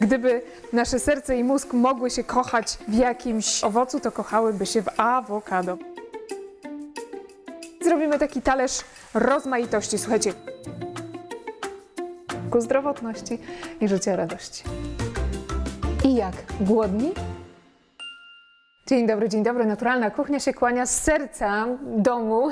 Gdyby nasze serce i mózg mogły się kochać w jakimś owocu, to kochałyby się w awokado. Zrobimy taki talerz rozmaitości. Słuchajcie, ku zdrowotności i życia radości. I jak? Głodni? Dzień dobry, dzień dobry. Naturalna kuchnia się kłania z serca domu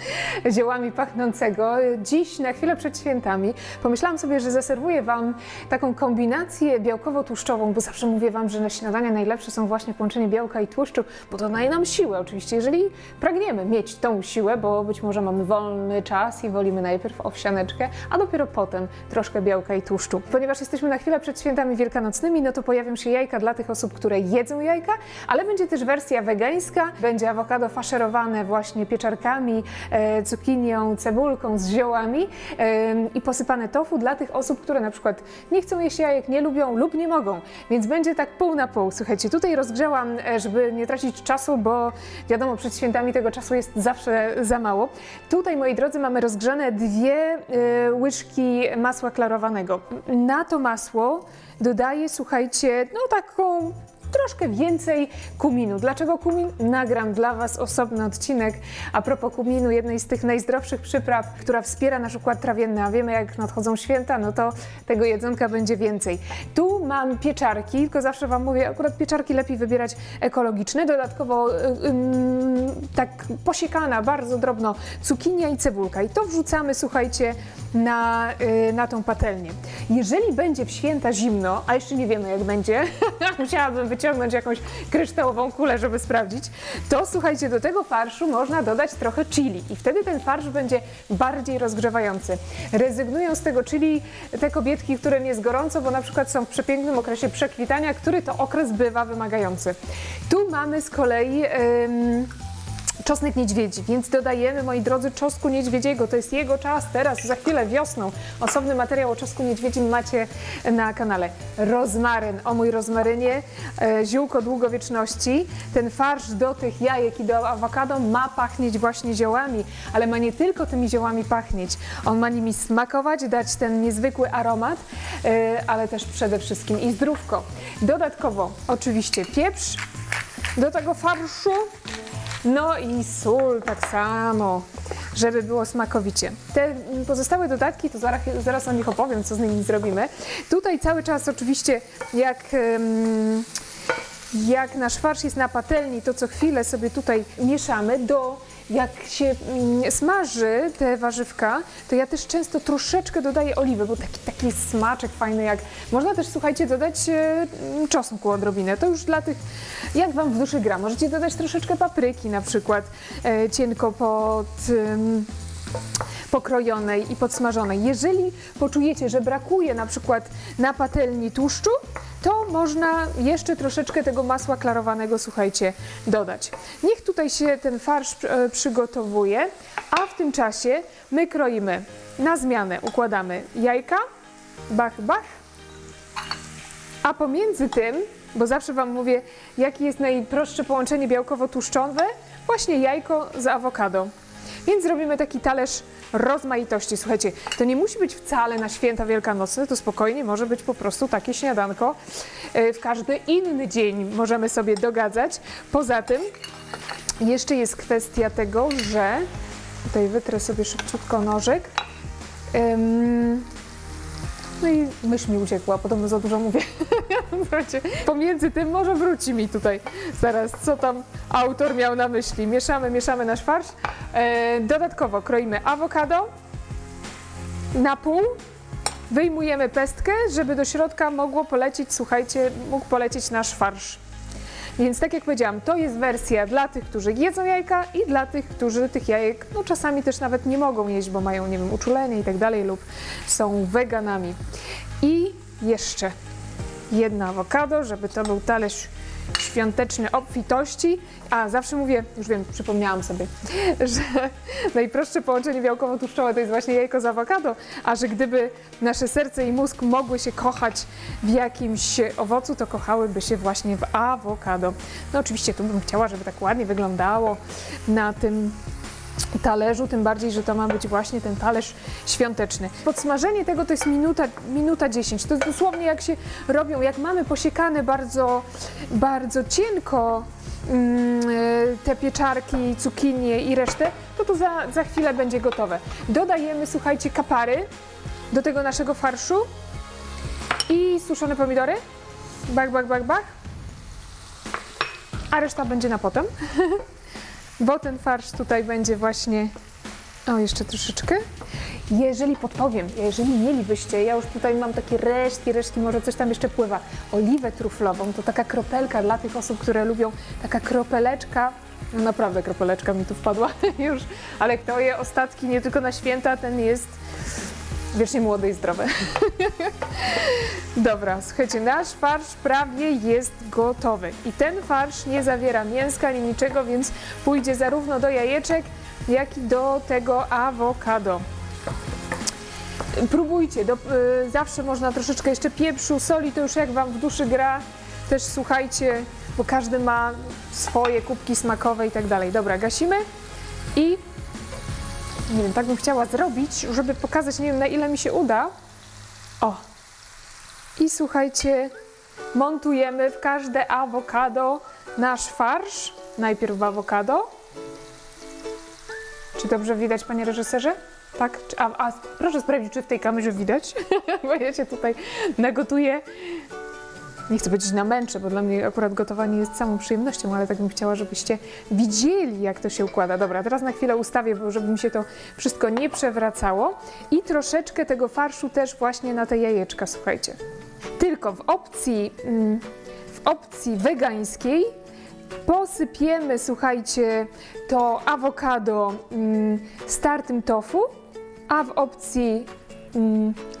ziołami pachnącego. Dziś, na chwilę przed świętami, pomyślałam sobie, że zaserwuję Wam taką kombinację białkowo-tłuszczową, bo zawsze mówię Wam, że na śniadania najlepsze są właśnie połączenie białka i tłuszczu, bo to daje nam siłę oczywiście, jeżeli pragniemy mieć tą siłę, bo być może mamy wolny czas i wolimy najpierw owsianeczkę, a dopiero potem troszkę białka i tłuszczu. Ponieważ jesteśmy na chwilę przed świętami wielkanocnymi, no to pojawią się jajka dla tych osób, które jedzą jajka, ale będzie też wersja wegańska, będzie awokado faszerowane właśnie pieczarkami, e, cukinią, cebulką z ziołami e, i posypane tofu dla tych osób, które na przykład nie chcą jeść jajek, nie lubią lub nie mogą, więc będzie tak pół na pół. Słuchajcie, tutaj rozgrzałam, e, żeby nie tracić czasu, bo wiadomo, przed świętami tego czasu jest zawsze za mało. Tutaj, moi drodzy, mamy rozgrzane dwie łyżki masła klarowanego. Na to masło dodaję, słuchajcie, no taką troszkę więcej kuminu. Dlaczego kumin? Nagram dla Was osobny odcinek a propos kuminu, jednej z tych najzdrowszych przypraw, która wspiera nasz układ trawienny, a wiemy jak nadchodzą święta, no to tego jedzonka będzie więcej. Tu mam pieczarki, tylko zawsze Wam mówię, akurat pieczarki lepiej wybierać ekologiczne, dodatkowo y, tak posiekana bardzo drobno cukinia i cebulka i to wrzucamy, słuchajcie, na, y, na tą patelnię. Jeżeli będzie w święta zimno, a jeszcze nie wiemy jak będzie, musiałabym wyciągnąć jakąś kryształową kulę, żeby sprawdzić, to słuchajcie, do tego farszu można dodać trochę chili i wtedy ten farsz będzie bardziej rozgrzewający. Rezygnują z tego chili te kobietki, którym jest gorąco, bo na przykład są w przepięknym okresie przekwitania, który to okres bywa wymagający. Tu mamy z kolei... ym, czosnek niedźwiedzi, więc dodajemy, moi drodzy, czosnku niedźwiedziego. To jest jego czas teraz, za chwilę wiosną. Osobny materiał o czosnku niedźwiedzim macie na kanale. Rozmaryn, o mój rozmarynie, e, ziółko długowieczności. Ten farsz do tych jajek i do awokado ma pachnieć właśnie ziołami, ale ma nie tylko tymi ziołami pachnieć. On ma nimi smakować, dać ten niezwykły aromat, e, ale też przede wszystkim i zdrówko. Dodatkowo oczywiście pieprz do tego farszu. No i sól tak samo, żeby było smakowicie. Te pozostałe dodatki, to zaraz, zaraz o nich opowiem, co z nimi zrobimy. Tutaj cały czas oczywiście jak... em, jak nasz farsz jest na patelni, to co chwilę sobie tutaj mieszamy do jak się mm, smaży te warzywka, to ja też często troszeczkę dodaję oliwy, bo taki, taki smaczek fajny jak... Można też, słuchajcie, dodać e, mm, czosnku odrobinę. To już dla tych, jak Wam w duszy gra. Możecie dodać troszeczkę papryki na przykład, e, cienko pod... pokrojonej i podsmażonej. Jeżeli poczujecie, że brakuje na przykład na patelni tłuszczu, to można jeszcze troszeczkę tego masła klarowanego, słuchajcie, dodać. Niech tutaj się ten farsz e, przygotowuje, a w tym czasie my kroimy na zmianę, układamy jajka, bach, bach, a pomiędzy tym, bo zawsze Wam mówię, jakie jest najprostsze połączenie białkowo-tłuszczowe, właśnie jajko z awokado. Więc zrobimy taki talerz rozmaitości. Słuchajcie, to nie musi być wcale na święta wielkanocne, to spokojnie może być po prostu takie śniadanko. E, W każdy inny dzień możemy sobie dogadzać. Poza tym jeszcze jest kwestia tego, że tutaj wytrę sobie szybciutko nożyk. Ym, no i myśl mi uciekła, podobno za dużo mówię. Pomiędzy tym może wróci mi tutaj zaraz, co tam autor miał na myśli. Mieszamy, mieszamy nasz farsz. E, dodatkowo kroimy awokado na pół. Wyjmujemy pestkę, żeby do środka mogło polecieć, słuchajcie, mógł polecieć nasz farsz. Więc tak jak powiedziałam, to jest wersja dla tych, którzy jedzą jajka i dla tych, którzy tych jajek no, czasami też nawet nie mogą jeść, bo mają, nie wiem, uczulenie i tak dalej lub są weganami. I jeszcze jedna awokado, żeby to był talerz świąteczny obfitości. A zawsze mówię, już wiem, przypomniałam sobie, że najprostsze połączenie białkowo-tłuszczowe to jest właśnie jajko z awokado, a że gdyby nasze serce i mózg mogły się kochać w jakimś owocu, to kochałyby się właśnie w awokado. No oczywiście tu bym chciała, żeby tak ładnie wyglądało na tym talerzu, tym bardziej, że to ma być właśnie ten talerz świąteczny. Podsmażenie tego to jest minuta, minuta 10. To jest dosłownie jak się robią, jak mamy posiekane bardzo, bardzo cienko mm, te pieczarki, cukinie i resztę, to to za, za chwilę będzie gotowe. Dodajemy, słuchajcie, kapary do tego naszego farszu i suszone pomidory. Bach, bach, bach, bach. A reszta będzie na potem. bo ten farsz tutaj będzie właśnie. O, jeszcze troszeczkę. Jeżeli podpowiem, jeżeli mielibyście, ja już tutaj mam takie resztki, resztki, może coś tam jeszcze pływa, oliwę truflową, to taka kropelka dla tych osób, które lubią, taka kropeleczka, no naprawdę kropeleczka mi tu wpadła już, ale kto je ostatki nie tylko na święta, ten jest wiecznie młody i zdrowy. Dobra, słuchajcie, nasz farsz prawie jest gotowy. I ten farsz nie zawiera mięska ani niczego, więc pójdzie zarówno do jajeczek, jak i do tego awokado. Próbujcie, do, y, zawsze można troszeczkę jeszcze pieprzu, soli, to już jak Wam w duszy gra. Też słuchajcie, bo każdy ma swoje kubki smakowe i tak dalej. Dobra, gasimy i nie wiem, tak bym chciała zrobić, żeby pokazać, nie wiem na ile mi się uda. O! I słuchajcie, montujemy w każde awokado nasz farsz. Najpierw w awokado. Czy dobrze widać, panie reżyserze? Tak? A, a proszę sprawdzić, czy w tej kamerze widać, bo ja się tutaj nagotuję. Nie chcę powiedzieć na męczę, bo dla mnie akurat gotowanie jest samą przyjemnością, ale tak bym chciała, żebyście widzieli, jak to się układa. Dobra, teraz na chwilę ustawię, bo żeby mi się to wszystko nie przewracało. I troszeczkę tego farszu też właśnie na te jajeczka, słuchajcie. Tylko w opcji, mm, w opcji wegańskiej posypiemy, słuchajcie, to awokado mm, startym tofu, a w opcji mm,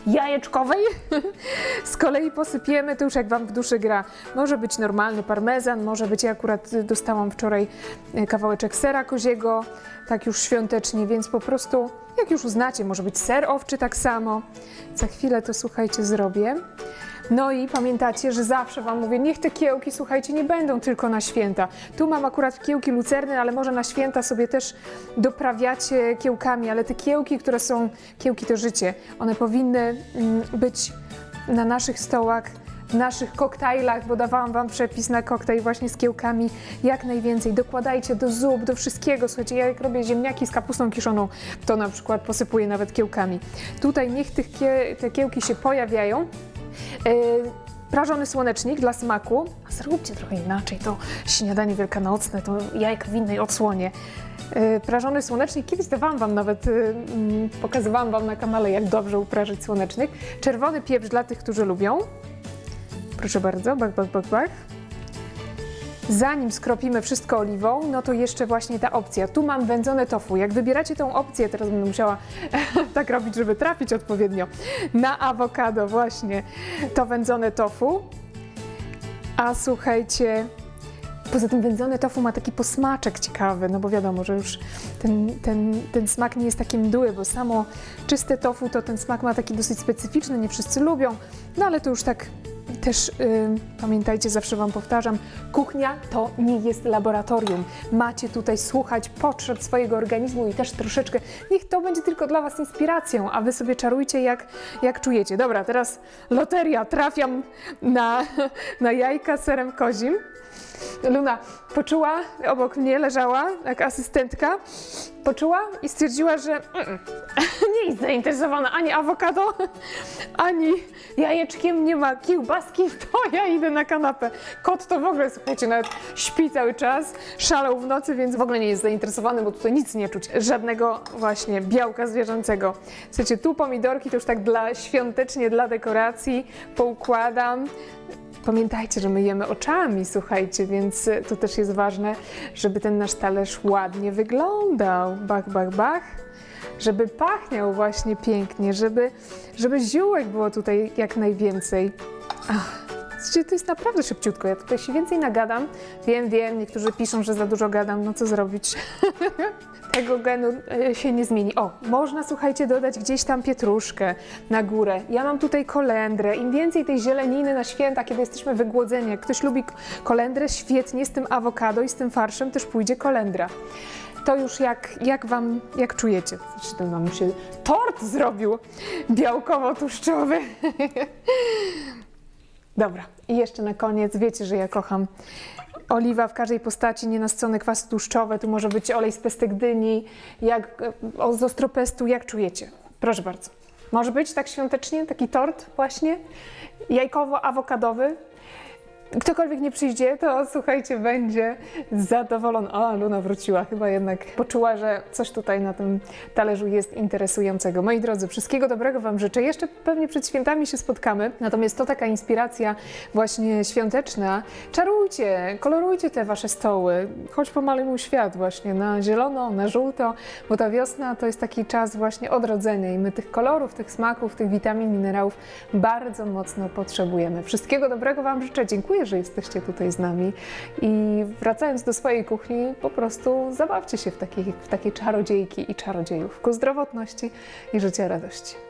jajeczkowej z kolei posypiemy, to już jak Wam w duszy gra, może być normalny parmezan, może być, ja akurat dostałam wczoraj y, kawałeczek sera koziego, tak już świątecznie, więc po prostu, jak już uznacie, może być ser owczy tak samo. Za chwilę to, słuchajcie, zrobię. No i pamiętacie, że zawsze Wam mówię, niech te kiełki, słuchajcie, nie będą tylko na święta. Tu mam akurat kiełki lucerne, ale może na święta sobie też doprawiacie kiełkami, ale te kiełki, które są, kiełki to życie, one powinny mm, być na naszych stołach, w naszych koktajlach, bo dawałam Wam przepis na koktajl właśnie z kiełkami, jak najwięcej. Dokładajcie do zup, do wszystkiego. Słuchajcie, ja jak robię ziemniaki z kapustą kiszoną, to na przykład posypuję nawet kiełkami. Tutaj niech tych kie, te kiełki się pojawiają. Yy, prażony słonecznik dla smaku. Zróbcie trochę inaczej, to śniadanie wielkanocne, to jajka w innej odsłonie. Yy, prażony słonecznik, kiedyś dawałam Wam nawet, yy, mm, pokazywałam Wam na kanale, jak dobrze uprażyć słonecznik. Czerwony pieprz dla tych, którzy lubią. Proszę bardzo, bak, bak, bak, bak. Zanim skropimy wszystko oliwą, no to jeszcze właśnie ta opcja. Tu mam wędzone tofu. Jak wybieracie tą opcję, teraz będę musiała tak robić, żeby trafić odpowiednio, na awokado właśnie to wędzone tofu. A słuchajcie, poza tym wędzone tofu ma taki posmaczek ciekawy, no bo wiadomo, że już ten, ten, ten smak nie jest taki mdły, bo samo czyste tofu to ten smak ma taki dosyć specyficzny, nie wszyscy lubią, no ale to już tak też y, pamiętajcie, zawsze Wam powtarzam, kuchnia to nie jest laboratorium. Macie tutaj słuchać potrzeb swojego organizmu i też troszeczkę, niech to będzie tylko dla Was inspiracją, a Wy sobie czarujcie jak, jak czujecie. Dobra, teraz loteria, trafiam na, na jajka serem kozim. Luna poczuła, obok mnie leżała jak asystentka, poczuła i stwierdziła, że mm, nie jest zainteresowana ani awokado, ani jajeczkiem, nie ma kiełbaski, to ja idę na kanapę. Kot to w ogóle, słuchajcie, nawet śpi cały czas, szalał w nocy, więc w ogóle nie jest zainteresowany, bo tutaj nic nie czuć, żadnego właśnie białka zwierzęcego. Słuchajcie, tu pomidorki to już tak dla świątecznie, dla dekoracji poukładam. Pamiętajcie, że my jemy oczami, słuchajcie, więc y, to też jest ważne, żeby ten nasz talerz ładnie wyglądał. Bach, bach, bach. Żeby pachniał właśnie pięknie, żeby, żeby ziółek było tutaj jak najwięcej. Ach, to jest naprawdę szybciutko. Ja tutaj się więcej nagadam. Wiem, wiem, niektórzy piszą, że za dużo gadam. No co zrobić? Tego genu e, się nie zmieni. O, można, słuchajcie, dodać gdzieś tam pietruszkę na górę. Ja mam tutaj kolendrę. Im więcej tej zieleniny na święta, kiedy jesteśmy wygłodzeni, jak ktoś lubi kolendrę, świetnie, z tym awokado i z tym farszem też pójdzie kolendra. to już jak, jak wam, jak czujecie. Znaczy, ten nam się tort zrobił białkowo-tłuszczowy. Dobra, i jeszcze na koniec, wiecie, że ja kocham oliwa w każdej postaci, nienasycone kwasy tłuszczowe, tu może być olej z pestek dyni, jak, z ostropestu, jak czujecie? Proszę bardzo. Może być tak świątecznie, taki tort właśnie, jajkowo-awokadowy. Ktokolwiek nie przyjdzie, to słuchajcie, będzie zadowolony. O, Luna wróciła, chyba jednak poczuła, że coś tutaj na tym talerzu jest interesującego. Moi drodzy, wszystkiego dobrego Wam życzę. Jeszcze pewnie przed świętami się spotkamy, natomiast to taka inspiracja właśnie świąteczna. Czarujcie, kolorujcie te Wasze stoły, choć pomalujmy świat właśnie na zielono, na żółto, bo ta wiosna to jest taki czas właśnie odrodzenia i my tych kolorów, tych smaków, tych witamin, minerałów bardzo mocno potrzebujemy. Wszystkiego dobrego Wam życzę. Dziękuję, że jesteście tutaj z nami i wracając do swojej kuchni, po prostu zabawcie się w takie, w takie czarodziejki i czarodziejów ku zdrowotności i życia radości.